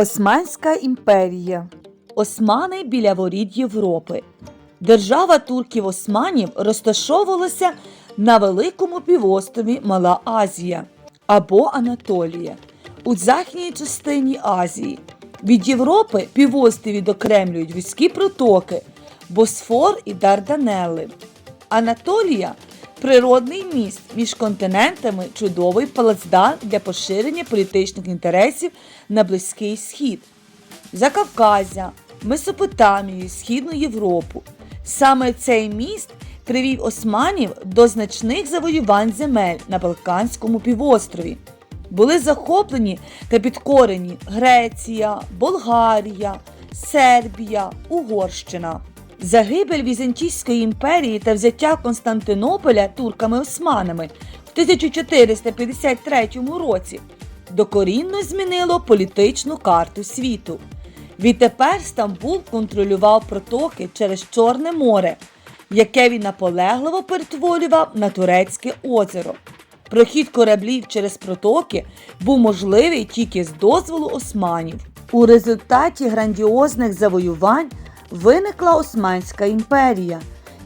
Османська імперія. Османи біля воріт Європи. Держава турків османів розташовувалася на великому півострові Мала Азія або Анатолія у західній частині Азії. Від Європи півострів відокремлюють вузькі протоки Босфор і Дарданели. Анатолія природний міст між континентами, чудовий плацдарм для поширення політичних інтересів на Близький Схід. Закавказя, Месопотамію, Східну Європу. Саме цей міст привів османів до значних завоювань земель на Балканському півострові. Були захоплені та підкорені Греція, Болгарія, Сербія, Угорщина. Загибель Візантійської імперії та взяття Константинополя турками-османами в 1453 році докорінно змінило політичну карту світу. Відтепер Стамбул контролював протоки через Чорне море, яке він наполегливо перетворював на Турецьке озеро. Прохід кораблів через протоки був можливий тільки з дозволу османів. У результаті грандіозних завоювань виникла Османська імперія,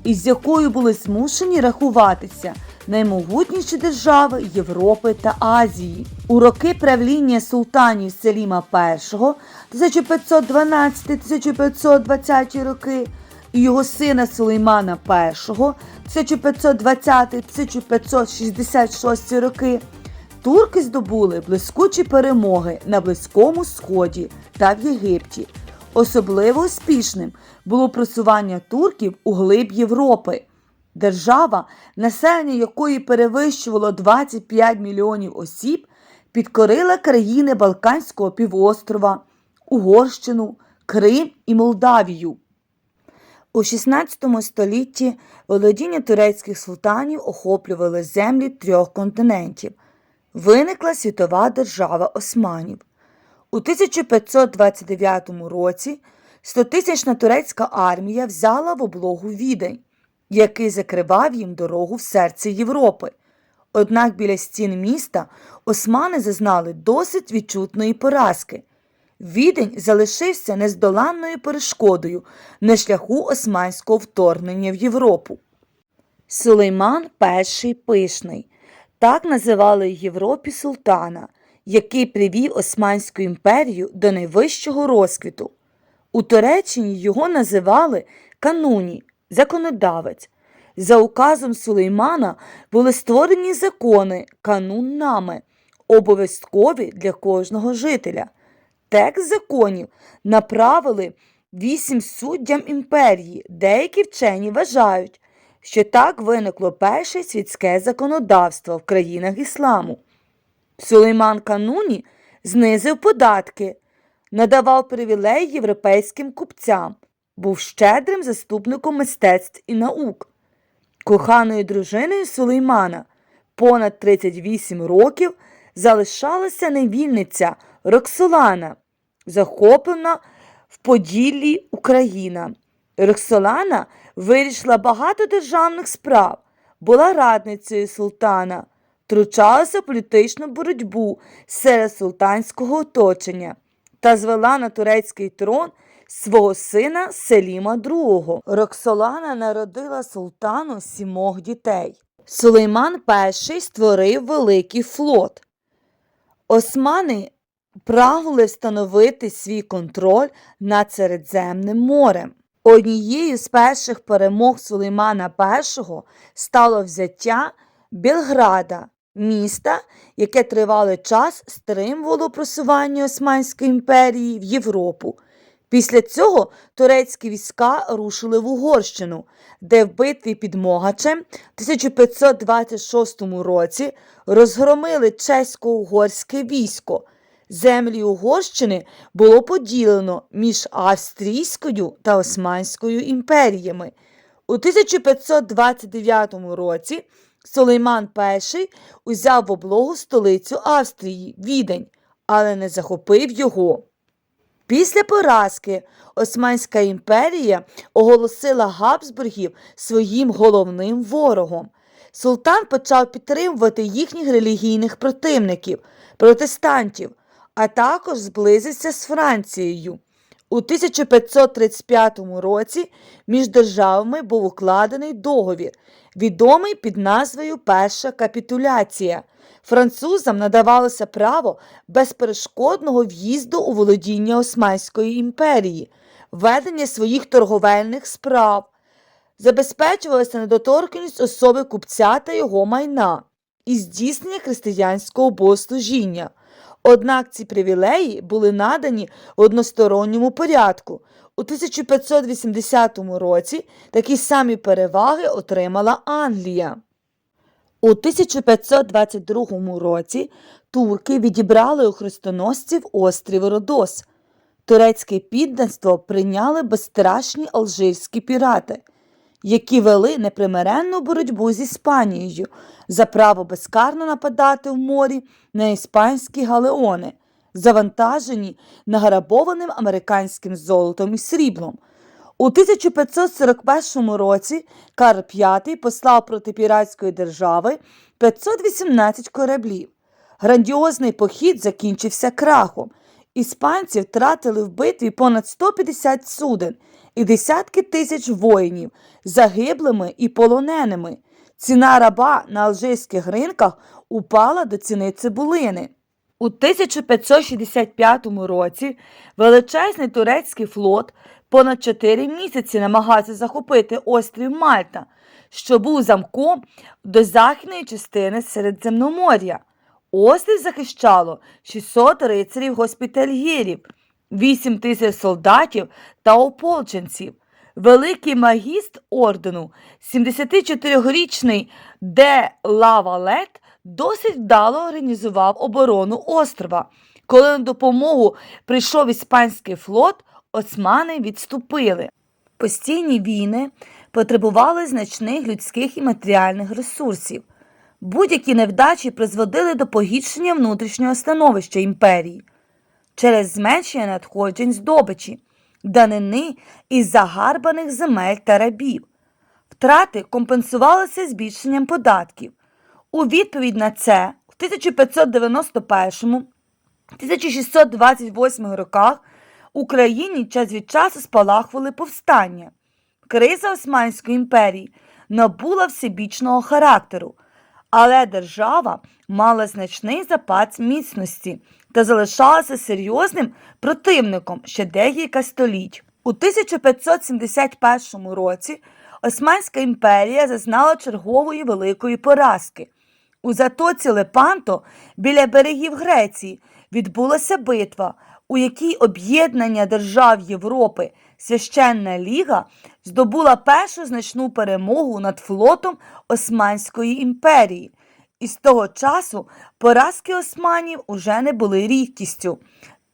із якою були змушені рахуватися наймогутніші держави Європи та Азії. У роки правління султанів Селіма І 1512-1520 роки і його сина Сулеймана І 1520-1566 роки турки здобули блискучі перемоги на Близькому Сході та в Єгипті. Особливо успішним було просування турків у глиб Європи. Держава, населення якої перевищувало 25 мільйонів осіб, підкорила країни Балканського півострова, Угорщину, Крим і Молдавію. У XVI столітті володіння турецьких султанів охоплювали землі трьох континентів. Виникла світова держава османів. У 1529 році 100-тисячна турецька армія взяла в облогу відень, який закривав їм дорогу в серце Європи. Однак біля стін міста османи зазнали досить відчутної поразки. Відень залишився нездоланною перешкодою на шляху османського вторгнення в Європу. Сулейман І Пишний так називали в Європі султана, який привів Османську імперію до найвищого розквіту. У Туреччині його називали кануні, законодавець. За указом Сулеймана були створені закони кануннами, обов'язкові для кожного жителя. Текст законів направили вісім суддям імперії. Деякі вчені вважають, що так виникло перше світське законодавство в країнах ісламу. Сулейман Кануні знизив податки, надавав привілеї європейським купцям, був щедрим заступником мистецтв і наук. Коханою дружиною Сулеймана понад 38 років залишалася невільниця Роксолана, захоплена в Поділлі Україна. Роксолана вирішила багато державних справ, була радницею султана, втручалася в політичну боротьбу серед султанського оточення та звела на турецький трон свого сина Селіма II. Роксолана народила султану сімох дітей. Сулейман І створив великий флот. Османи прагнули встановити свій контроль над Середземним морем. Однією з перших перемог Сулеймана І стало взяття Білграда, міста, яке тривалий час стримувало просування Османської імперії в Європу. Після цього турецькі війська рушили в Угорщину, де в битві під Могачем в 1526 році розгромили чесько-угорське військо. Землі Угорщини було поділено між Австрійською та Османською імперіями. У 1529 році Сулейман І узяв в облогу столицю Австрії Відень, але не захопив його. Після поразки Османська імперія оголосила Габсбургів своїм головним ворогом. Султан почав підтримувати їхніх релігійних противників, протестантів, а також зблизився з Францією. У 1535 році між державами був укладений договір, відомий під назвою Перша капітуляція. Французам надавалося право безперешкодного в'їзду у володіння Османської імперії, ведення своїх торговельних справ, забезпечувалася недоторканність особи купця та його майна і здійснення християнського богослужіння. Однак ці привілеї були надані в односторонньому порядку. У 1580 році такі самі переваги отримала Англія. У 1522 році турки відібрали у хрестоносців острів Родос. Турецьке підданство прийняли безстрашні алжирські пірати, які вели непримиренну боротьбу з Іспанією за право безкарно нападати в морі на іспанські галеони, завантажені награбованим американським золотом і сріблом. У 1541 році Карл V послав проти піратської держави 518 кораблів. Грандіозний похід закінчився крахом. Іспанці втратили в битві понад 150 суден і десятки тисяч воїнів, загиблими і полоненими. Ціна раба на алжирських ринках упала до ціни цибулини. У 1565 році величезний турецький флот понад 4 місяці намагався захопити острів Мальта, що був замком до західної частини Середземномор'я. Острів захищало 600 рицарів госпітальєрів, 8 тисяч солдатів та ополченців. Великий магіст ордену, 74-річний Де Лавалет, досить вдало організував оборону острова. Коли на допомогу прийшов іспанський флот, османи відступили. Постійні війни потребували значних людських і матеріальних ресурсів. Будь-які невдачі призводили до погіршення внутрішнього становища імперії через зменшення надходжень здобичі, данини із загарбаних земель та рабів. Втрати компенсувалися збільшенням податків. У відповідь на це в 1591-1628 роках Україні час від часу спалахували повстання. Криза Османської імперії набула всебічного характеру, але держава мала значний запас міцності та залишалася серйозним противником ще декілька століть. У 1571 році Османська імперія зазнала чергової великої поразки. У затоці Лепанто біля берегів Греції відбулася битва, у якій об'єднання держав Європи Священна Ліга здобула першу значну перемогу над флотом Османської імперії. І з того часу поразки османів уже не були рідкістю.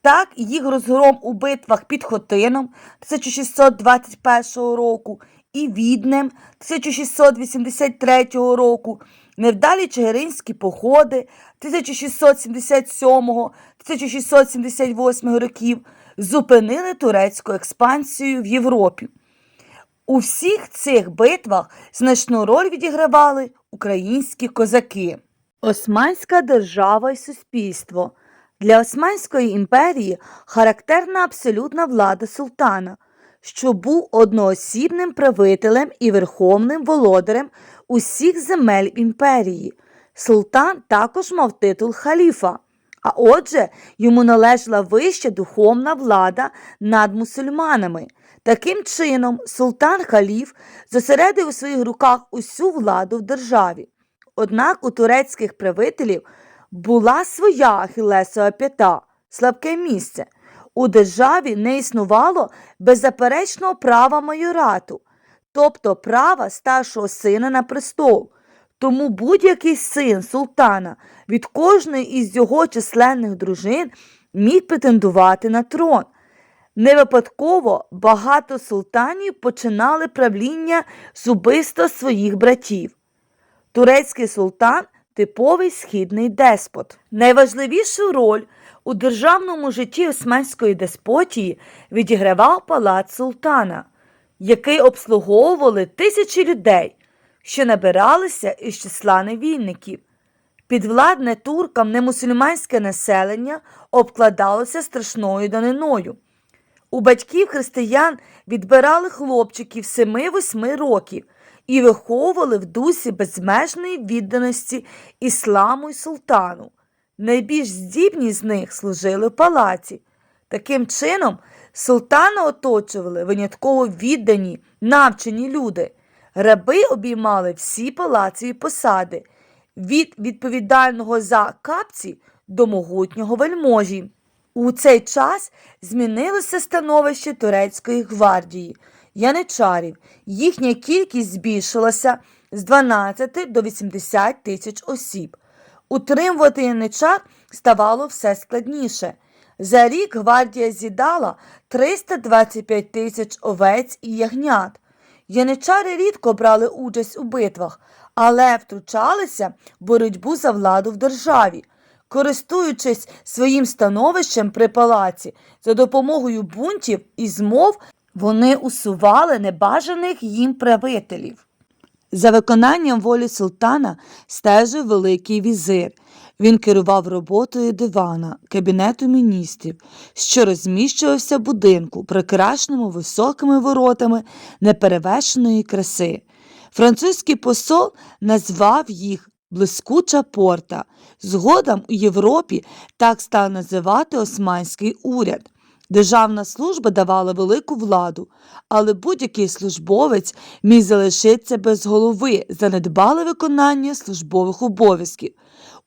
Так, їх розгром у битвах під Хотином 1621 року і Віднем 1683 року, невдалі чигиринські походи 1677-1678 років зупинили турецьку експансію в Європі. У всіх цих битвах значну роль відігравали українські козаки. Османська держава і суспільство. Для Османської імперії характерна абсолютна влада султана, що був одноосібним правителем і верховним володарем усіх земель імперії. Султан також мав титул халіфа, а отже, йому належала вища духовна влада над мусульманами. Таким чином, султан халіф зосередив у своїх руках усю владу в державі. Однак у турецьких правителів була своя ахілесова п'ята, слабке місце. У державі не існувало беззаперечного права майорату, тобто права старшого сина на престол. Тому будь-який син султана від кожної із його численних дружин міг претендувати на трон. Не випадково багато султанів починали правління з убивства своїх братів. Турецький султан типовий східний деспот. Найважливішу роль у державному житті османської деспотії відігравав палац султана, який обслуговували тисячі людей, що набиралися із числа невільників. Підвладне туркам немусульманське населення обкладалося страшною даниною. У батьків християн відбирали хлопчиків 7-8 років і виховували в дусі безмежної відданості ісламу й султану. Найбільш здібні з них служили в палаці. Таким чином, султана оточували винятково віддані, навчені люди. Раби обіймали всі палацові посади від відповідального за капці до могутнього вельможі. У цей час змінилося становище турецької гвардії, яничарів. Їхня кількість збільшилася з 12 до 80 тисяч осіб. Утримувати яничар ставало все складніше. За рік гвардія з'їдала 325 тисяч овець і ягнят. Яничари рідко брали участь у битвах, але втручалися в боротьбу за владу в державі. Користуючись своїм становищем при палаці, за допомогою бунтів і змов вони усували небажаних їм правителів. За виконанням волі султана стежив Великий візир. Він керував роботою дивана, кабінету міністрів, що розміщувався в будинку, прикрашеному високими воротами неперевершеної краси. Французький посол назвав їх блискуча порта. Згодом у Європі так став називати османський уряд. Державна служба давала велику владу, але будь-який службовець міг залишитися без голови за недбале виконання службових обов'язків.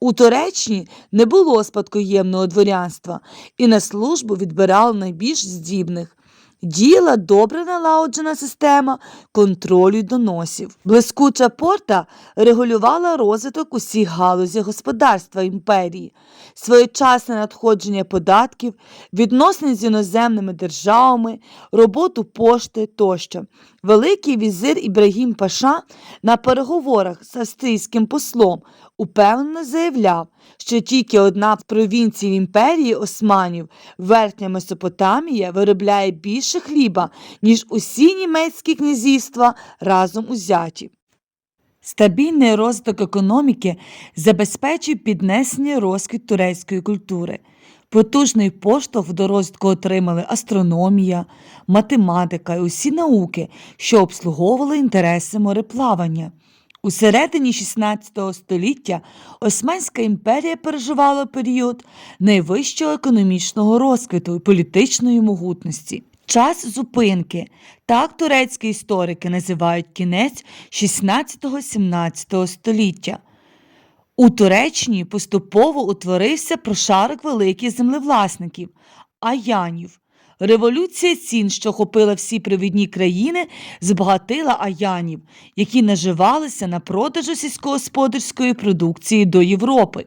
У Туреччині не було спадкоємного дворянства, і на службу відбирали найбільш здібних. Діяла добре налагоджена система контролю доносів. Блискуча порта регулювала розвиток усіх галузей господарства імперії, своєчасне надходження податків, відносини з іноземними державами, роботу пошти тощо. Великий візир Ібрагім Паша на переговорах з австрійським послом упевнено заявляв, що тільки одна з провінцій імперії османів, Верхня Месопотамія, виробляє більше хліба, ніж усі німецькі князівства разом узяті. Стабільний розвиток економіки забезпечив піднесення розквіт турецької культури. Потужний поштовх до розвитку отримали астрономія, математика і усі науки, що обслуговували інтереси мореплавання. У середині XVI століття Османська імперія переживала період найвищого економічного розквіту і політичної могутності. Час зупинки так турецькі історики називають кінець XVI-XVII століття. У Туреччині поступово утворився прошарок великих землевласників аянів. Революція цін, що охопила всі провідні країни, збагатила аянів, які наживалися на продажу сільськогосподарської продукції до Європи.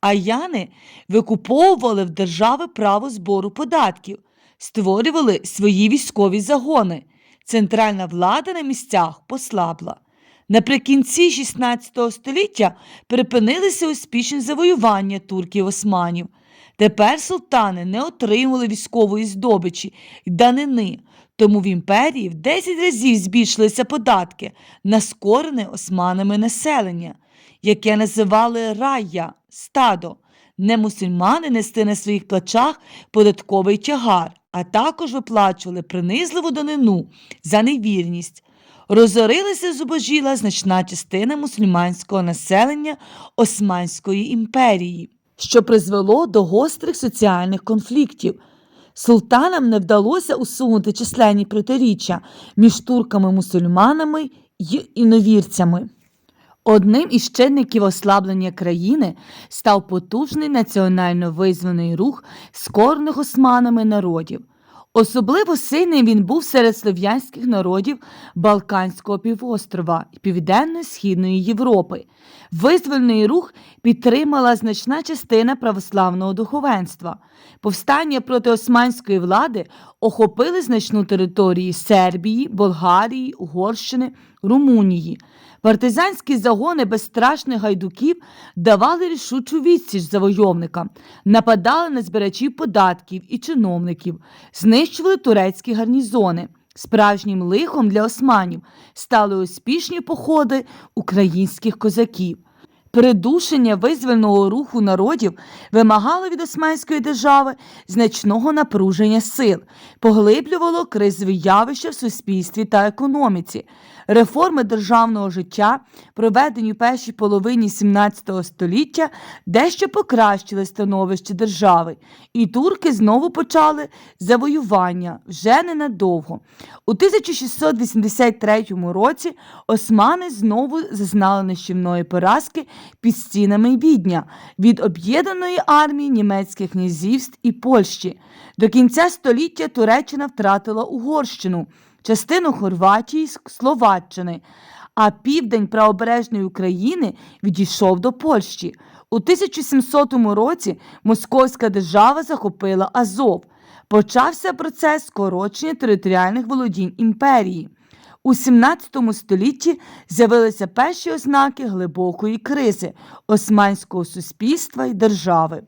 Аяни викуповували в держави право збору податків, створювали свої військові загони. Центральна влада на місцях послабла. Наприкінці XVI століття припинилися успішні завоювання турків османів. Тепер султани не отримували військової здобичі й данини, тому в імперії в 10 разів збільшилися податки на скорене османами населення, яке називали рая стадо. Не мусульмани нести на своїх плечах податковий тягар, а також виплачували принизливу данину за невірність. Розорилася зубожіла значна частина мусульманського населення Османської імперії, що призвело до гострих соціальних конфліктів. Султанам не вдалося усунути численні протиріччя між турками-мусульманами й іновірцями. Одним із чинників ослаблення країни став потужний національно визваний рух скорених османами народів. Особливо сильним він був серед слов'янських народів Балканського півострова і Південно-Східної Європи. Визвольний рух підтримала значна частина православного духовенства. Повстання проти османської влади охопили значну територію Сербії, Болгарії, Угорщини, Румунії. Партизанські загони безстрашних гайдуків давали рішучу відсіч завойовникам, нападали на збирачів податків і чиновників, знищували турецькі гарнізони. Справжнім лихом для османів стали успішні походи українських козаків. Придушення визвольного руху народів вимагало від Османської держави значного напруження сил, поглиблювало кризові явища в суспільстві та економіці. Реформи державного життя, проведені в першій половині 17 століття, дещо покращили становище держави, і турки знову почали завоювання вже ненадовго. У 1683 році османи знову зазнали нищівної поразки під стінами Відня від об'єднаної армії німецьких князівств і Польщі. До кінця століття Туреччина втратила Угорщину, частину Хорватії Словаччини, а південь правобережної України відійшов до Польщі. У 1700 році Московська держава захопила Азов. Почався процес скорочення територіальних володінь імперії. У 17 столітті з'явилися перші ознаки глибокої кризи османського суспільства і держави.